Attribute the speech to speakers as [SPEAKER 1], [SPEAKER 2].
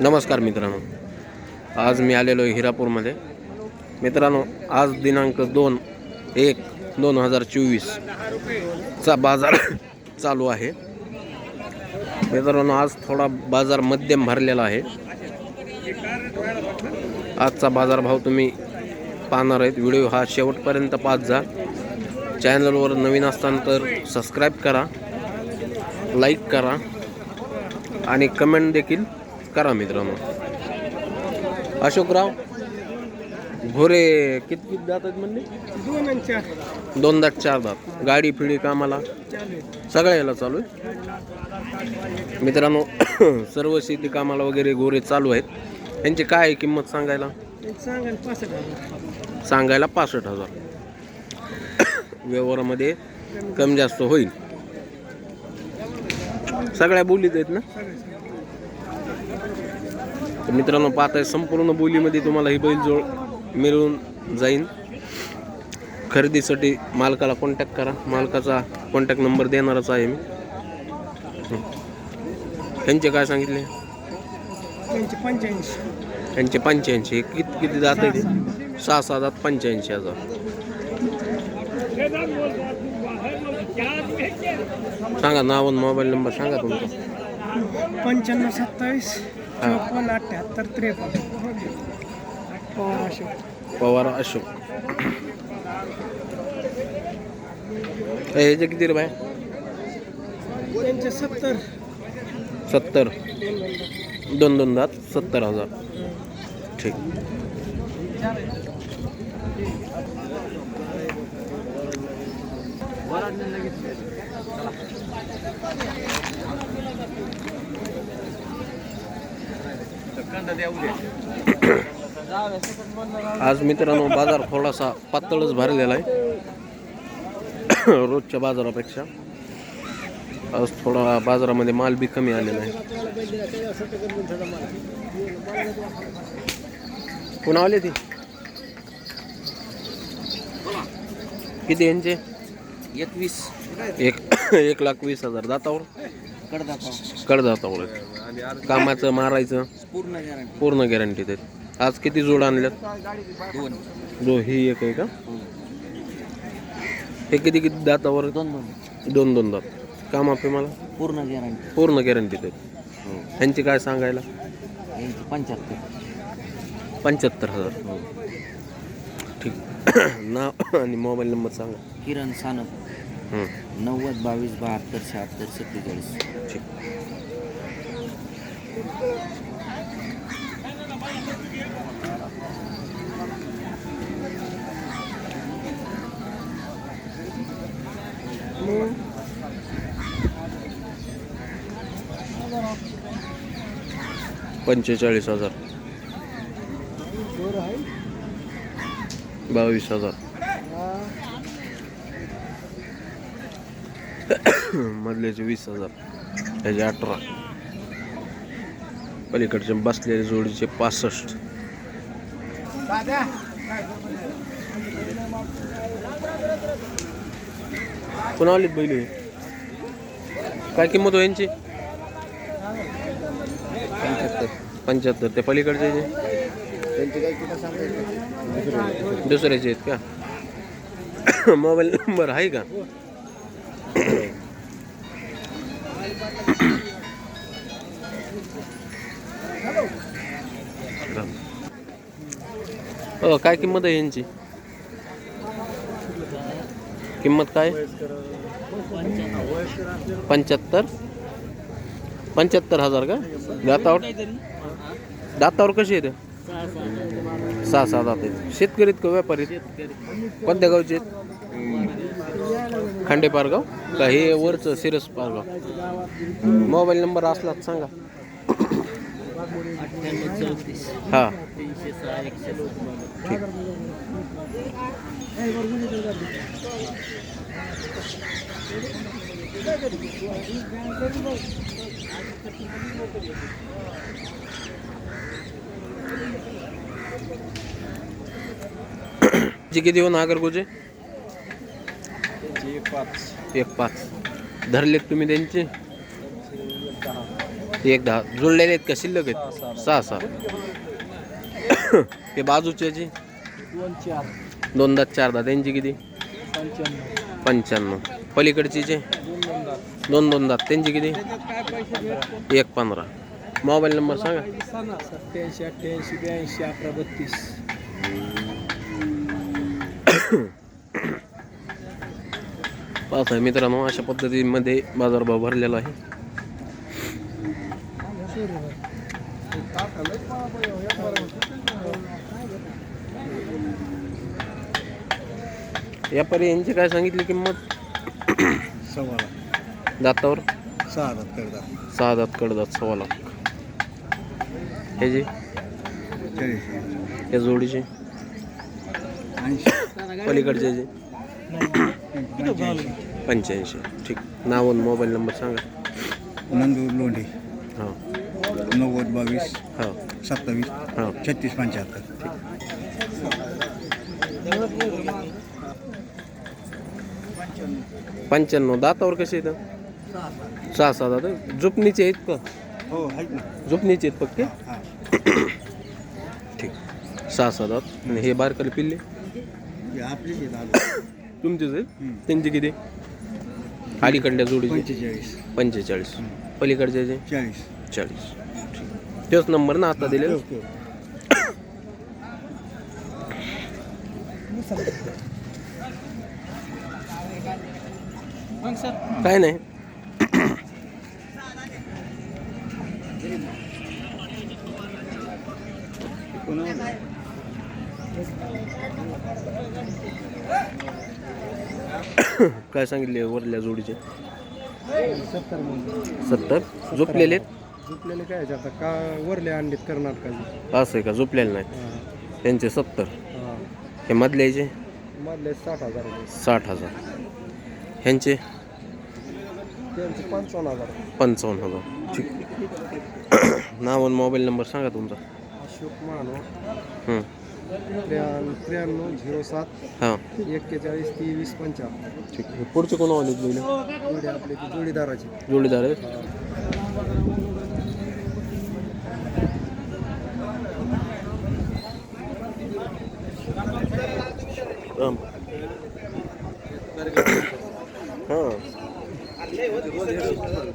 [SPEAKER 1] नमस्कार मित्रांनो. आज मी आलेलो आहे हिरापूरमध्ये. मित्रांनो आज दिनांक दोन एक दोन हजार चोवीसचा बाजार चालू आहे. मित्रांनो आज थोडा बाजार मध्यम भरलेला आहे. आजचा बाजारभाव तुम्ही पाहणार आहेत. व्हिडिओ हा शेवटपर्यंत पाच जा. चॅनलवर नवीन असताना तर सबस्क्राईब करा लाईक करा आणि कमेंट देखील करा मित्रांनो. अशोकराव घोरे किती किती दात आहेत म्हणले?
[SPEAKER 2] दोन
[SPEAKER 1] दात चार. दात गाडी फिडी कामाला? याला चालू आहे? मित्रांनो सर्व शेती कामाला वगैरे गोरे चालू आहेत. यांची काय किंमत सांगायला? सांगायला पासष्ट हजार. व्यवहारामध्ये कमी जास्त होईल. सगळ्या बोलीत आहेत ना? तर मित्रांनो पाहताय संपूर्ण बोलीमध्ये तुम्हाला ही बैलजोड मिळून जाईल खरेदीसाठी मालकाला कॉन्टॅक्ट करा. मालकाचा कॉन्टॅक्ट नंबर देणारच आहे मी. ह्यांचे काय सांगितले?
[SPEAKER 2] त्यांचे पंच्याऐंशी.
[SPEAKER 1] यांचे पंच्याऐंशी. किती किती जात आहे सहा सहा जात पंच्याऐंशी हजार. सांगा नाव आणि मोबाईल नंबर सांगा तुमचा.
[SPEAKER 2] पंच्याण्णव सत्तावीस. चोपन्न अठ्ठ्याहत्तर त्रेपन्न. पवार अशोक.
[SPEAKER 1] पवार अशोक. ह्याचे किती रे बाय
[SPEAKER 2] त्यांचे सत्तर.
[SPEAKER 1] सत्तर. दोन दोन दात सत्तर हजार. ठीक. आज मित्रांनो बाजार थोडासा पातळच भरलेला आहे. रोजच्या बाजारापेक्षा आज थोडा बाजारामध्ये माल बी कमी आलेला आहे. पुन्हा आले ती? किती यांचे?
[SPEAKER 2] एकवीस.
[SPEAKER 1] एक एक लाख वीस हजार. दातावर? कडदातावर आहेत. कामाचं मारायचं?
[SPEAKER 2] पूर्ण गॅरंटी
[SPEAKER 1] पूर्ण गॅरंटी देत. आज किती जोड आणल्यात?
[SPEAKER 2] दोन.
[SPEAKER 1] जो ही एक आहे का? हे किती किती दातावर?
[SPEAKER 2] दोन दोन.
[SPEAKER 1] दोन दोन दात. काम आपले मला?
[SPEAKER 2] पूर्ण गॅरंटी
[SPEAKER 1] पूर्ण गॅरंटी देत. ह्यांची काय सांगायला?
[SPEAKER 2] यांचे पंच्याहत्तर.
[SPEAKER 1] पंच्याहत्तर हजार. ठीक. नाव आणि मोबाईल नंबर सांगा.
[SPEAKER 2] किरण सानप.
[SPEAKER 1] हं,
[SPEAKER 2] नव्वद बावीस बहात्तर शहात्तर सत्तेचाळीस.
[SPEAKER 1] ठीक. पंचेचाळीस हजार. बावीस हजार. मधल्याचे वीस हजार. त्याचे अठरा. पलीकडचे बसलेले जोडीचे पासष्ट. पुन्हा आलीत बैल काय किंमत हो यांची? पंच्याहत्तर. पंच्याहत्तर. ते पलीकडचे जे? दुसऱ्याचे आहेत का? मोबाईल नंबर आहे का? हो काय किंमत आहे यांची? किंमत काय? पंच्याहत्तर? पंच्याहत्तर हजार का? दातावर? दातावर कशी आहे सहा सहा दात आहेत. शेतकरीत का व्यापारी कोणत्या गावचे आहेत? खांडे पारगाव का हे वरचं सिरस पारगाव? मोबाईल नंबर असलाच सांगा.
[SPEAKER 2] अठ्ठ्याण्णव चौतीस
[SPEAKER 1] हा.
[SPEAKER 2] तीनशे सहा एकशे
[SPEAKER 1] ठीक. जे किती हो नागरगोचे
[SPEAKER 2] एक पाच.
[SPEAKER 1] एक पाच. धरलेत तुम्ही त्यांचे? एक दहा जुळलेले आहेत का? शिल्लक आहेत? सहा सहा. ते बाजूचे जी?
[SPEAKER 2] दोन
[SPEAKER 1] दात चार दात. त्यांची किती?
[SPEAKER 2] पंच्याण्णव.
[SPEAKER 1] पलीकडची जे?
[SPEAKER 2] दोन दोन दात.
[SPEAKER 1] त्यांची किती? एक पंधरा. मोबाईल नंबर सांगा.
[SPEAKER 2] सत्याऐंशी अठ्ठ्याऐंशी ब्याऐंशी अकरा बत्तीस.
[SPEAKER 1] पाच आहे मित्रांनो अशा पद्धतीमध्ये बाजारभाव भरलेला आहे. व्यापारी यांची काय सांगितली किंमत?
[SPEAKER 2] सव्वा
[SPEAKER 1] दातावर?
[SPEAKER 2] सहा दात करता
[SPEAKER 1] सहा दात कडदात सव्वा लाख. ह्याची?
[SPEAKER 2] चाळीस.
[SPEAKER 1] या जोडीची? पलीकडचे जे पंच्याऐंशी. ठीक. नाव आणि मोबाईल नंबर सांगा.
[SPEAKER 2] नंदूर लोंढे.
[SPEAKER 1] हां.
[SPEAKER 2] नव्वद बावीस
[SPEAKER 1] हां.
[SPEAKER 2] सत्तावीस
[SPEAKER 1] हां.
[SPEAKER 2] छत्तीस पंच्याहत्तर.
[SPEAKER 1] पंच्याण्णव. दातावर कसे येतं सहा सहा दात जुपणीचे आहेत का?
[SPEAKER 2] हो आहेत ना.
[SPEAKER 1] जुपणीचे आहेत पक्के?
[SPEAKER 2] हां
[SPEAKER 1] ठीक. सहा सहा दात. आणि हे बारकाले पिल्ले?
[SPEAKER 2] आपलीच आहेत आज
[SPEAKER 1] तुमचेच आहेत? त्यांचे किती? अलीकडल्या जोडीचे?
[SPEAKER 2] पंचेचाळीस.
[SPEAKER 1] पंचेचाळीस. पलीकडचे
[SPEAKER 2] चाळीस.
[SPEAKER 1] चाळीस. तोच नंबर ना आता दिलेला. काय नाही. काय सांगितले वरल्या जोडीचे?
[SPEAKER 2] सत्तर.
[SPEAKER 1] सत्तर. झोपलेले
[SPEAKER 2] काय आहेत आता का वरले अंडीत कर्नाटकाचे
[SPEAKER 1] असं आहे का? झोपलेले नाहीत. त्यांचे सत्तर.
[SPEAKER 2] हां.
[SPEAKER 1] हे मधल्याचे
[SPEAKER 2] मधले साठ हजार. रुपये
[SPEAKER 1] साठ हजार. ह्यांचे?
[SPEAKER 2] त्यांचे पंचावन्न हजार.
[SPEAKER 1] पंचावन्न हजार. ठीक. नाव आणि मोबाईल नंबर सांगा तुमचा.
[SPEAKER 2] अशोक मानो
[SPEAKER 1] हं.
[SPEAKER 2] त्र्याण्णव त्र्याण्णव झिरो सात.
[SPEAKER 1] हां.
[SPEAKER 2] एक्केचाळीस तेवीस पंच्याहत्तर
[SPEAKER 1] ठीक. आहे पुढचे कोण आले
[SPEAKER 2] जोडीदाराची.
[SPEAKER 1] जोडीदार आहे Um.